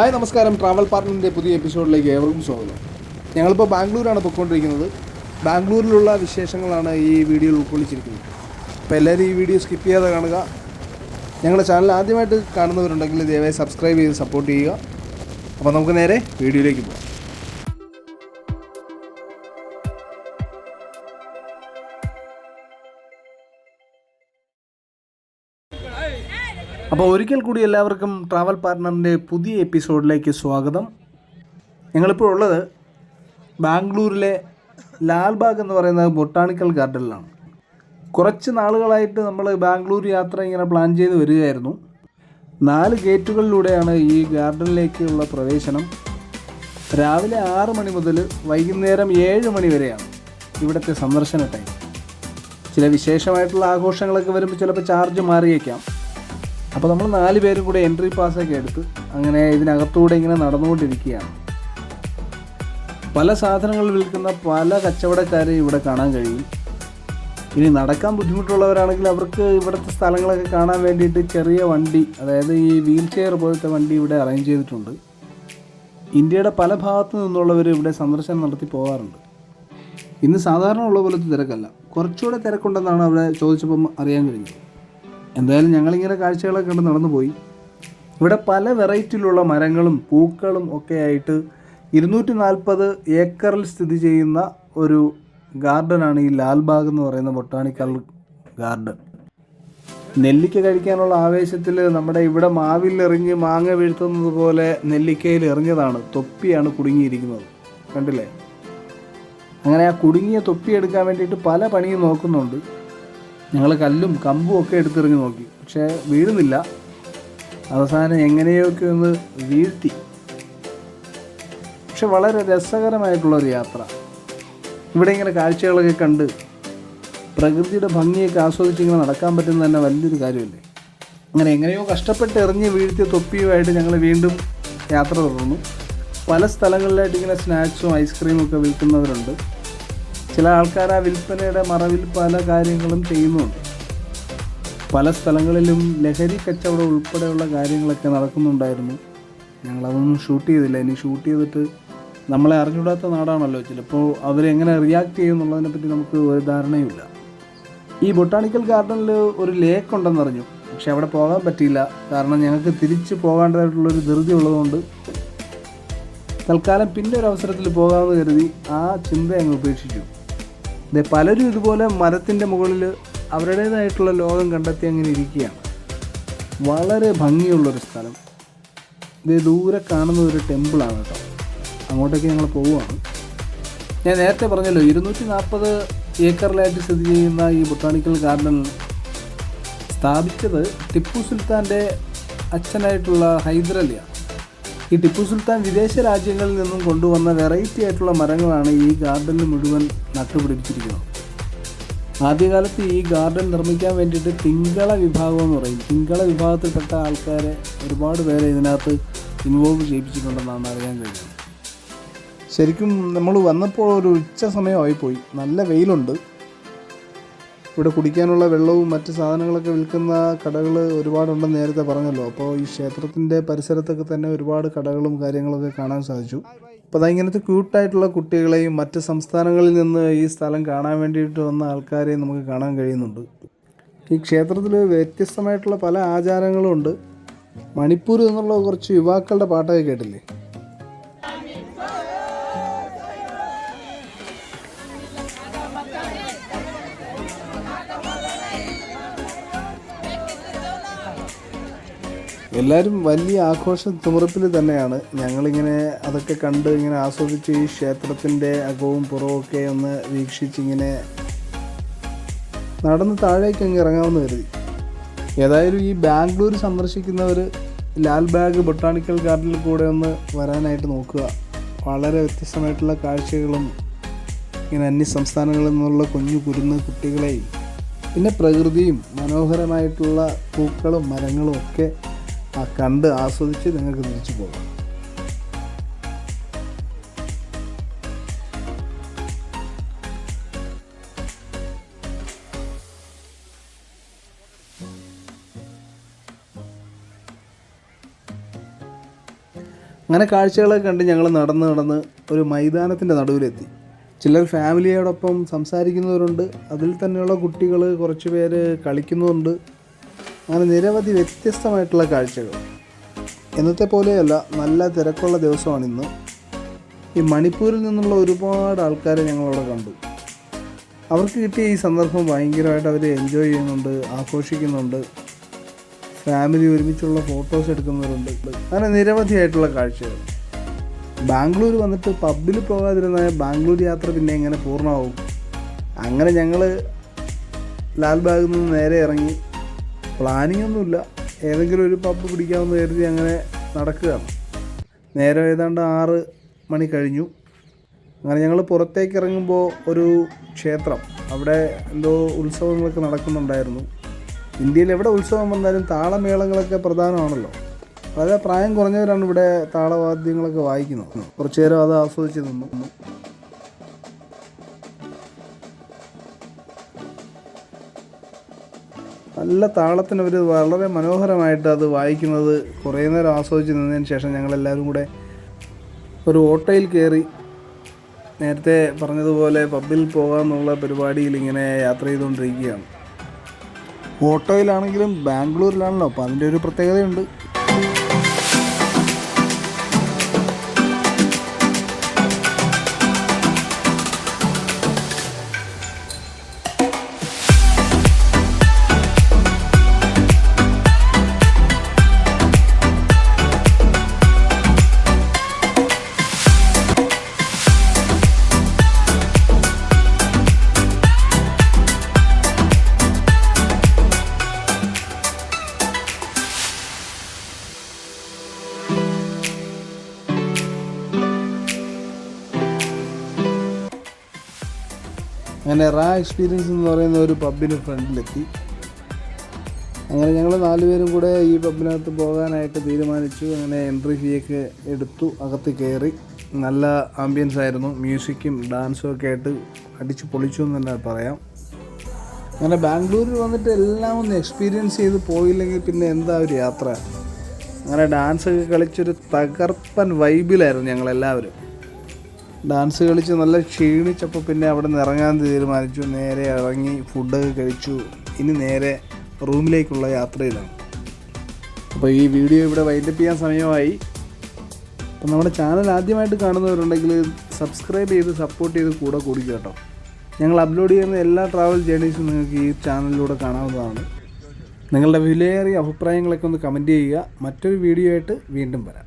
Hi നമസ്കാരം. Travel പാർട്ട്ണറിന്റെ പുതിയ എപ്പിസോഡിലേക്ക് ഏവർക്കും സ്വാഗതം. ഞങ്ങളിപ്പോൾ ബാംഗ്ലൂരാണ് പൊയ്ക്കൊണ്ടിരിക്കുന്നത് ബാംഗ്ലൂരിലുള്ള വിശേഷങ്ങളാണ് ഈ വീഡിയോയിൽ ഉൾക്കൊള്ളിച്ചിരിക്കുന്നത്. അപ്പോൾ എല്ലാവരും ഈ വീഡിയോ സ്കിപ്പ് ചെയ്യാതെ കാണുക. ഞങ്ങളുടെ ചാനൽ ആദ്യമായിട്ട് കാണുന്നവരുണ്ടെങ്കിൽ ദയവായി സബ്സ്ക്രൈബ് ചെയ്ത് സപ്പോർട്ട് ചെയ്യുക. അപ്പോൾ നമുക്ക് നേരെ വീഡിയോയിലേക്ക് പോകാം. അപ്പോൾ ഒരിക്കൽ കൂടി എല്ലാവർക്കും ട്രാവൽ പാർട്ട്ണറിന്റെ പുതിയ എപ്പിസോഡിലേക്ക് സ്വാഗതം. ഞങ്ങളിപ്പോൾ ഉള്ളത് ബാംഗ്ലൂരിലെ ലാൽബാഗ് എന്ന് പറയുന്നത് ബൊട്ടാണിക്കൽ ഗാർഡനിലാണ്. കുറച്ച് നാളുകളായിട്ട് നമ്മൾ ബാംഗ്ലൂർ യാത്ര ഇങ്ങനെ പ്ലാൻ ചെയ്ത് വരികയായിരുന്നു. നാല് ഗേറ്റുകളിലൂടെയാണ് ഈ ഗാർഡനിലേക്കുള്ള പ്രവേശനം. രാവിലെ ആറ് മണി മുതൽ വൈകുന്നേരം ഏഴ് മണി വരെയാണ് ഇവിടുത്തെ സന്ദർശന ടൈം ചില വിശേഷമായിട്ടുള്ള ആഘോഷങ്ങളൊക്കെ വരുമ്പോൾ ചിലപ്പോൾ ചാർജ് മാറിയേക്കാം. അപ്പോൾ നമ്മൾ നാല് പേരും കൂടെ എൻട്രി പാസ്സൊക്കെ എടുത്ത് അങ്ങനെ ഇതിനകത്തൂടെ ഇങ്ങനെ നടന്നുകൊണ്ടിരിക്കുകയാണ്. പല സാധനങ്ങൾ വിൽക്കുന്ന പല കച്ചവടക്കാരെ ഇവിടെ കാണാൻ കഴിയും. ഇനി നടക്കാൻ ബുദ്ധിമുട്ടുള്ളവരാണെങ്കിൽ അവർക്ക് ഇവിടുത്തെ സ്ഥലങ്ങളൊക്കെ കാണാൻ വേണ്ടിയിട്ട് ചെറിയ വണ്ടി അതായത് ഈ വീൽ ചെയർ പോലത്തെ വണ്ടി ഇവിടെ അറേഞ്ച് ചെയ്തിട്ടുണ്ട്. ഇന്ത്യയുടെ പല ഭാഗത്തു നിന്നുള്ളവർ ഇവിടെ സന്ദർശനം നടത്തി പോകാറുണ്ട്. ഇന്ന് സാധാരണ ഉള്ള പോലത്തെ തിരക്കല്ല. കുറച്ചുകൂടെ തിരക്കുണ്ടെന്നാണ് അവിടെ ചോദിച്ചപ്പം അറിയാൻ കഴിഞ്ഞത്. എന്തായാലും ഞങ്ങളിങ്ങനെ കാഴ്ചകളൊക്കെ കണ്ട് നടന്നു പോയി ഇവിടെ പല വെറൈറ്റിയിലുള്ള മരങ്ങളും പൂക്കളും ഒക്കെ ആയിട്ട് ഇരുന്നൂറ്റി നാൽപ്പത് ഏക്കറിൽ സ്ഥിതി ചെയ്യുന്ന ഒരു ഗാർഡനാണ് ഈ ലാൽബാഗ് എന്ന് പറയുന്ന ബൊട്ടാണിക്കൽ ഗാർഡൻ. നെല്ലിക്ക കഴിക്കാനുള്ള ആവേശത്തിൽ നമ്മുടെ ഇവിടെ മാവിൽ എറിഞ്ഞ് മാങ്ങ വീഴ്ത്തുന്നത് പോലെ നെല്ലിക്കയിൽ എറിഞ്ഞതാണ്. തൊപ്പിയാണ് കുടുങ്ങിയിരിക്കുന്നത്. കണ്ടില്ലേ? അങ്ങനെ ആ കുടുങ്ങിയ തൊപ്പി എടുക്കാൻ വേണ്ടിയിട്ട് പല പണിയും നോക്കുന്നുണ്ട്. ഞങ്ങൾ കല്ലും കമ്പും ഒക്കെ എടുത്തെറിഞ്ഞ് നോക്കി. പക്ഷേ വീഴുന്നില്ല. അവസാനം എങ്ങനെയൊക്കെ ഒന്ന് വീഴ്ത്തി. പക്ഷെ വളരെ രസകരമായിട്ടുള്ളൊരു യാത്ര. ഇവിടെ ഇങ്ങനെ കാഴ്ചകളൊക്കെ കണ്ട് പ്രകൃതിയുടെ ഭംഗിയൊക്കെ ആസ്വദിച്ച് ഇങ്ങനെ നടക്കാൻ പറ്റുന്ന തന്നെ വലിയൊരു കാര്യമല്ലേ? അങ്ങനെ എങ്ങനെയോ കഷ്ടപ്പെട്ട് എറിഞ്ഞ് വീഴ്ത്തിയ തൊപ്പിയുമായിട്ട് ഞങ്ങൾ വീണ്ടും യാത്ര തുടർന്നു. പല സ്ഥലങ്ങളിലായിട്ട് ഇങ്ങനെ സ്നാക്സും ഐസ്ക്രീമൊക്കെ വിൽക്കുന്നവരുണ്ട്. ചില ആൾക്കാർ ആ വിൽപ്പനയുടെ മറവിൽ പല കാര്യങ്ങളും ചെയ്യുന്നുണ്ട്. പല സ്ഥലങ്ങളിലും ലഹരി കച്ചവടം ഉൾപ്പെടെയുള്ള കാര്യങ്ങളൊക്കെ നടക്കുന്നുണ്ടായിരുന്നു. ഞങ്ങളതൊന്നും ഷൂട്ട് ചെയ്തില്ല. ഇനി ഷൂട്ട് ചെയ്തിട്ട് നമ്മളെ അറിഞ്ഞൂടാത്ത നാടാണല്ലോ ചിലപ്പോൾ അവരെങ്ങനെ റിയാക്ട് ചെയ്യും എന്നുള്ളതിനെ പറ്റി നമുക്ക് ഒരു ധാരണയുമില്ല. ഈ ബൊട്ടാണിക്കൽ ഗാർഡനിൽ ഒരു ലേക്ക് ഉണ്ടെന്നറിഞ്ഞു പക്ഷെ അവിടെ പോകാൻ പറ്റിയില്ല. കാരണം ഞങ്ങൾക്ക് തിരിച്ച് പോകേണ്ടതായിട്ടുള്ളൊരു ധൃതി ഉള്ളതുകൊണ്ട് തൽക്കാലം പിന്നെ ഒരു അവസരത്തിൽ പോകാമെന്ന് കരുതി ആ ചിന്ത അങ്ങ് ഉപേക്ഷിച്ചു. പലരും ഇതുപോലെ മരത്തിന്റെ മുകളിൽ അവരുടേതായിട്ടുള്ള ലോകം കണ്ടെത്തി അങ്ങനെ ഇരിക്കുകയാണ്. വളരെ ഭംഗിയുള്ളൊരു സ്ഥലം. ഇത് ദൂരെ കാണുന്ന ഒരു ടെമ്പിളാണ് കേട്ടോ. അങ്ങോട്ടേക്ക് ഞങ്ങൾ പോവുകയാണ്. ഞാൻ നേരത്തെ പറഞ്ഞല്ലോ ഇരുന്നൂറ്റി നാൽപ്പത് ഏക്കറിലായിട്ട് സ്ഥിതി ചെയ്യുന്ന ഈ ബൊട്ടാണിക്കൽ ഗാർഡൻ സ്ഥാപിച്ചത് ടിപ്പു സുൽത്താന്റെ അച്ഛനായിട്ടുള്ള ഹൈദരലിയാണ്. ഈ ടിപ്പു സുൽത്താൻ വിദേശ രാജ്യങ്ങളിൽ നിന്നും കൊണ്ടുവന്ന വെറൈറ്റി ആയിട്ടുള്ള മരങ്ങളാണ് ഈ ഗാർഡനിൽ മുഴുവൻ നട്ടുപിടിപ്പിച്ചിരിക്കുന്നത്. ആദ്യകാലത്ത് ഈ ഗാർഡൻ നിർമ്മിക്കാൻ വേണ്ടിയിട്ട് തിങ്കള വിഭാഗം എന്ന് പറയും. തിങ്കള വിഭാഗത്തിൽപ്പെട്ട ആൾക്കാരെ ഒരുപാട് പേരെ ഇതിനകത്ത് ഇൻവോൾവ് ചെയ്യിപ്പിച്ചിട്ടുണ്ടെന്നാണ് അറിയാൻ കഴിയുന്നത് ശരിക്കും നമ്മൾ വന്നപ്പോൾ ഒരു ഉച്ച സമയമായി പോയി. നല്ല വെയിലുണ്ട്. ഇവിടെ കുടിക്കാനുള്ള വെള്ളവും മറ്റ് സാധനങ്ങളൊക്കെ വിൽക്കുന്ന കടകൾ ഒരുപാടുണ്ടെന്ന് നേരത്തെ പറഞ്ഞല്ലോ. അപ്പോൾ ഈ ക്ഷേത്രത്തിന്റെ പരിസരത്തൊക്കെ തന്നെ ഒരുപാട് കടകളും കാര്യങ്ങളൊക്കെ കാണാൻ സാധിച്ചു. അപ്പോൾ അതാ ഇങ്ങനത്തെ ക്യൂട്ടായിട്ടുള്ള കുട്ടികളെയും മറ്റ് സംസ്ഥാനങ്ങളിൽ നിന്ന് ഈ സ്ഥലം കാണാൻ വേണ്ടിയിട്ട് വന്ന ആൾക്കാരെയും നമുക്ക് കാണാൻ കഴിയുന്നുണ്ട്. ഈ ക്ഷേത്രത്തിൽ വ്യത്യസ്തമായിട്ടുള്ള പല ആചാരങ്ങളും ഉണ്ട്. മണിപ്പൂർ എന്നുള്ള കുറച്ച് യുവാക്കളുടെ പാട്ടൊക്കെ കേട്ടില്ലേ? എല്ലാവരും വലിയ ആഘോഷ തിമിറപ്പിൽ തന്നെയാണ്. ഞങ്ങളിങ്ങനെ അതൊക്കെ കണ്ട് ഇങ്ങനെ ആസ്വദിച്ച് ഈ ക്ഷേത്രത്തിന്റെ അകവും പുറവുമൊക്കെ ഒന്ന് വീക്ഷിച്ചിങ്ങനെ നടന്ന് താഴേക്ക് അങ്ങ് ഇറങ്ങാമെന്ന് കരുതി. ഏതായാലും ഈ ബാംഗ്ലൂർ സന്ദർശിക്കുന്നവർ ലാൽബാഗ് ബൊട്ടാണിക്കൽ ഗാർഡനിൽ കൂടെ ഒന്ന് വരാനായിട്ട് നോക്കുക. വളരെ വ്യത്യസ്തമായിട്ടുള്ള കാഴ്ചകളും ഇങ്ങനെ അന്യ സംസ്ഥാനങ്ങളിൽ നിന്നുള്ള കുഞ്ഞു കുരുന്ന് കുട്ടികളെയും പിന്നെ പ്രകൃതിയും മനോഹരമായിട്ടുള്ള പൂക്കളും മരങ്ങളും ഒക്കെ ആ കണ്ട് ആസ്വദിച്ച് നിങ്ങൾക്ക് തിരിച്ചു പോകാം. അങ്ങനെ കാഴ്ചകളൊക്കെ കണ്ട് ഞങ്ങൾ നടന്ന് നടന്ന് ഒരു മൈതാനത്തിന്റെ നടുവിലെത്തി. ചിലർ ഫാമിലിയോടൊപ്പം സംസാരിക്കുന്നവരുണ്ട്. അതിൽ തന്നെയുള്ള കുട്ടികൾ കുറച്ച് പേര് കളിക്കുന്നുണ്ട് അങ്ങനെ നിരവധി വ്യത്യസ്തമായിട്ടുള്ള കാഴ്ചകൾ. ഇന്നത്തെ പോലെയല്ല നല്ല തിരക്കുള്ള ദിവസമാണ് ഇന്ന്. ഈ മണിപ്പൂരിൽ നിന്നുള്ള ഒരുപാട് ആൾക്കാരെ ഞങ്ങളവിടെ കണ്ടു. അവർക്ക് കിട്ടിയ ഈ സന്ദർഭം ഭയങ്കരമായിട്ട് അവർ എൻജോയ് ചെയ്യുന്നുണ്ട് ആഘോഷിക്കുന്നുണ്ട്. ഫാമിലി ഒരുമിച്ചുള്ള ഫോട്ടോസ് എടുക്കുന്നവരുണ്ട്. അങ്ങനെ നിരവധിയായിട്ടുള്ള കാഴ്ചകൾ. ബാംഗ്ലൂർ വന്നിട്ട് പബ്ബിൽ പോകാതിരുന്ന ബാംഗ്ലൂർ യാത്ര പിന്നെ എങ്ങനെ പൂർണമാവും? അങ്ങനെ ഞങ്ങൾ ലാൽബാഗിൽ നിന്ന് നേരെ ഇറങ്ങി പ്ലാനിങ് ഒന്നുമില്ല ഏതെങ്കിലും ഒരു പബ്ബ് പിടിക്കാമെന്ന് കരുതി അങ്ങനെ നടക്കുകയാണ്. നേരം ഏതാണ്ട് ആറ് മണി കഴിഞ്ഞു. അങ്ങനെ ഞങ്ങൾ പുറത്തേക്ക് ഇറങ്ങുമ്പോൾ ഒരു ക്ഷേത്രം. അവിടെ എന്തോ ഉത്സവങ്ങളൊക്കെ നടക്കുന്നുണ്ടായിരുന്നു. ഇന്ത്യയിൽ എവിടെ ഉത്സവം വന്നാലും താളമേളങ്ങളൊക്കെ പ്രധാനമാണല്ലോ. വളരെ പ്രായം കുറഞ്ഞവരാണ് ഇവിടെ താളവാദ്യങ്ങളൊക്കെ വായിക്കുന്നത്. കുറച്ചു നേരം അത് ആസ്വദിച്ച് നിന്നു. നല്ല താളത്തിന് അവർ വളരെ മനോഹരമായിട്ട് അത് വായിക്കുന്നത് കുറേ നേരം ആസ്വദിച്ച് നിന്നതിന് ശേഷം ഞങ്ങളെല്ലാവരും കൂടെ ഒരു ഓട്ടോയിൽ കയറി നേരത്തെ പറഞ്ഞതുപോലെ പബ്ബിൽ പോകാമെന്നുള്ള പരിപാടിയിൽ ഇങ്ങനെ യാത്ര ചെയ്തുകൊണ്ടിരിക്കുകയാണ്. ഓട്ടോയിലാണെങ്കിലും ബാംഗ്ലൂരിലാണല്ലോ അപ്പോൾ അതിന്റെ ഒരു പ്രത്യേകതയുണ്ട്. അങ്ങനെ റാ എക്സ്പീരിയൻസ് എന്ന് പറയുന്ന ഒരു പബ്ബിന് ഫ്രണ്ടിലെത്തി. അങ്ങനെ ഞങ്ങൾ നാലുപേരും കൂടെ ഈ പബ്ബിനകത്ത് പോകാനായിട്ട് തീരുമാനിച്ചു. അങ്ങനെ എൻട്രി ഫീയൊക്കെ എടുത്തു അകത്ത് കയറി നല്ല ആംബിയൻസ് ആയിരുന്നു. മ്യൂസിക്കും ഡാൻസും ഒക്കെ ആയിട്ട് അടിച്ച് പൊളിച്ചു എന്ന് തന്നെ പറയാം. അങ്ങനെ ബാംഗ്ലൂരിൽ വന്നിട്ട് എല്ലാം ഒന്ന് എക്സ്പീരിയൻസ് ചെയ്ത് പോയില്ലെങ്കിൽ പിന്നെ എന്താ ഒരു യാത്ര? അങ്ങനെ ഡാൻസ് ഒക്കെ കളിച്ചൊരു തകർപ്പൻ വൈബിലായിരുന്നു ഞങ്ങളെല്ലാവരും. ഡാൻസ് കളിച്ച് നല്ല ക്ഷീണിച്ചപ്പോൾ പിന്നെ അവിടെ നിന്ന് ഇറങ്ങാൻ തീരുമാനിച്ചു. നേരെ ഇറങ്ങി ഫുഡൊക്കെ കഴിച്ചു. ഇനി നേരെ റൂമിലേക്കുള്ള യാത്രയിലാണ്. അപ്പോൾ ഈ വീഡിയോ ഇവിടെ വൈൻഡപ്പ് ചെയ്യാൻ സമയമായി. അപ്പോൾ നമ്മുടെ ചാനൽ ആദ്യമായിട്ട് കാണുന്നവരുണ്ടെങ്കിൽ സബ്സ്ക്രൈബ് ചെയ്ത് സപ്പോർട്ട് ചെയ്ത് കൂടെ കൂടി കേട്ടോ. ഞങ്ങൾ അപ്ലോഡ് ചെയ്യുന്ന എല്ലാ ട്രാവൽ ജേണീസും നിങ്ങൾക്ക് ഈ ചാനലിലൂടെ കാണാവുന്നതാണ്. നിങ്ങളുടെ വിലയേറിയ അഭിപ്രായങ്ങളൊക്കെ ഒന്ന് കമന്റ് ചെയ്യുക. മറ്റൊരു വീഡിയോ ആയിട്ട് വീണ്ടും വരാം.